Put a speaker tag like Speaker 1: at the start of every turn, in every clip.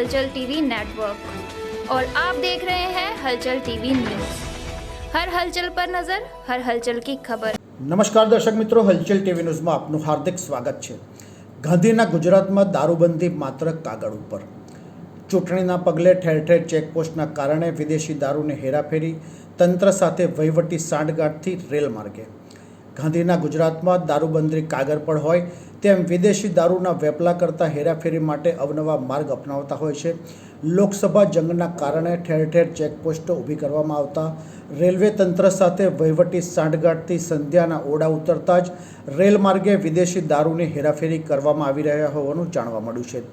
Speaker 1: हलचल TV network और आप देख रहे हैं हलचल टीवी न्यूज हर हलचल पर नजर हर हलचल की खबर
Speaker 2: નમસ્કાર દર્શક મિત્રો હલચલ ટીવી ન્યૂઝમાં આપનું હાર્દિક સ્વાગત છે ગાંધીના ગુજરાતમાં દારૂબંધી માત્ર કાગળ ઉપર ચૂંટણીના પગલે ઠેર ઠેર ચેકપોસ્ટના કારણે વિદેશી દારૂની હેરાફેરી તંત્ર સાથે વહીવટી સાંઠગાંઠથી રેલ માર્ગે ગાંધીના ગુજરાતમાં દારૂબંધી કાગળ પર હોય તેમ વિદેશી દારૂના વેપલા કરતા હેરાફેરી માટે અવનવા માર્ગ અપનાવતા હોય છે. લોકસભા જંગના કારણે ઠેર ઠેર ચેકપોસ્ટો ઊભી કરવામાં આવતા રેલવે તંત્ર સાથે વહીવટી સાંઠગાંઠથી સંધ્યાના ઓડા ઉતરતા જ રેલ માર્ગે વિદેશી દારૂની હેરાફેરી કરવામાં આવી રહ્યા હોવાનું જાણવા મળ્યું છે.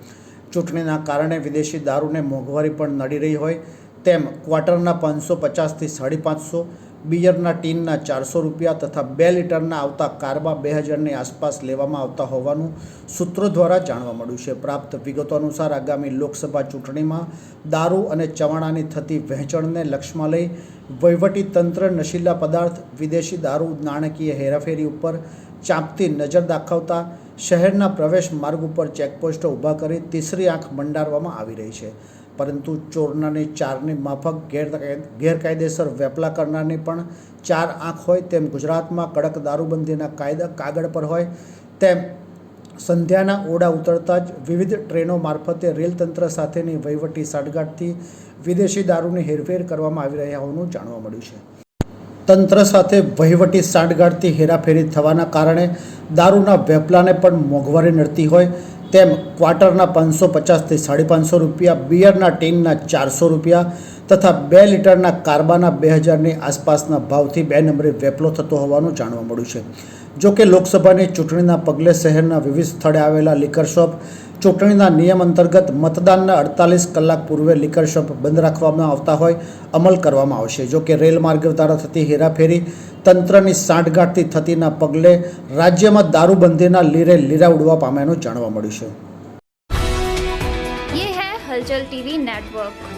Speaker 2: ચૂંટણીના કારણે વિદેશી દારૂને મોંઘવારી પણ નડી રહી હોય તેમ ક્વાર્ટરના પાંચસો પચાસથી સાડી પાંચસો બિયરના ટીનના ચારસો રૂપિયા તથા બે લીટરના આવતા કારબા બે હજારની આસપાસ લેવામાં આવતા હોવાનું સૂત્રો દ્વારા જાણવા મળ્યું છે. પ્રાપ્ત વિગતો અનુસાર આગામી લોકસભા ચૂંટણીમાં દારૂ અને ચવાણાની થતી વહેંચણને લક્ષ્યમાં લઈ વહીવટી તંત્ર નશીલા પદાર્થ, વિદેશી દારૂ, નાણાકીય હેરાફેરી ઉપર ચાંપતી નજર દાખવતા શહેરના પ્રવેશ માર્ગ ઉપર ચેકપોસ્ટો ઊભા કરી તીસરી આંખ મંડારવામાં આવી રહી છે. પરંતુ ચોરનાની ચારની માફક ગેર ગેરકાયદેસર વેપલા કરનારની પણ ચાર આંખ હોય તેમ ગુજરાતમાં કડક દારૂબંધીના કાયદા કાગળ પર હોય તેમ સંધ્યાના ઓડા ઉતરતા જ વિવિધ ટ્રેનો મારફતે રેલ તંત્ર સાથેની વહીવટી સાંઠગાંઠથી વિદેશી દારૂની હેરફેર કરવામાં આવી રહ્યા હોવાનું જાણવા મળ્યું છે. તંત્ર સાથે વહીવટી સાંઠગાંઠથી હેરાફેરી થવાના કારણે દારૂના વેપલાને પણ મોંઘવારી નડતી હોય. તેમ ક્વાર્ટરના પાંચસો પચાસથી સાડી પાંચસો રૂપિયા, બિયરના ટીનના ચારસો રૂપિયા તથા બે લીટરના કાર્બાના બે હજારની આસપાસના ભાવથી બે નંબરે વેપલો થતો હોવાનું જાણવા મળ્યું છે. જો કે લોકસભાની ચૂંટણીના પગલે શહેરના વિવિધ સ્થળે આવેલા લિકર શોપ ચૂંટણીના નિયમ અંતર્ગત મતદાનના અડતાલીસ કલાક પૂર્વે લિકર શોપ બંધ રાખવામાં આવતા હોય, અમલ કરવામાં આવશે. જોકે રેલ માર્ગ દ્વારા થતી હેરાફેરી, તંત્રની સાંઠગાંઠથી થતીના પગલે રાજ્યમાં દારૂબંધીના લીરે લીરા ઉડવા પામ્યાનું જાણવા મળ્યું છે.
Speaker 1: હલચલ ટીવી નેટવર્ક.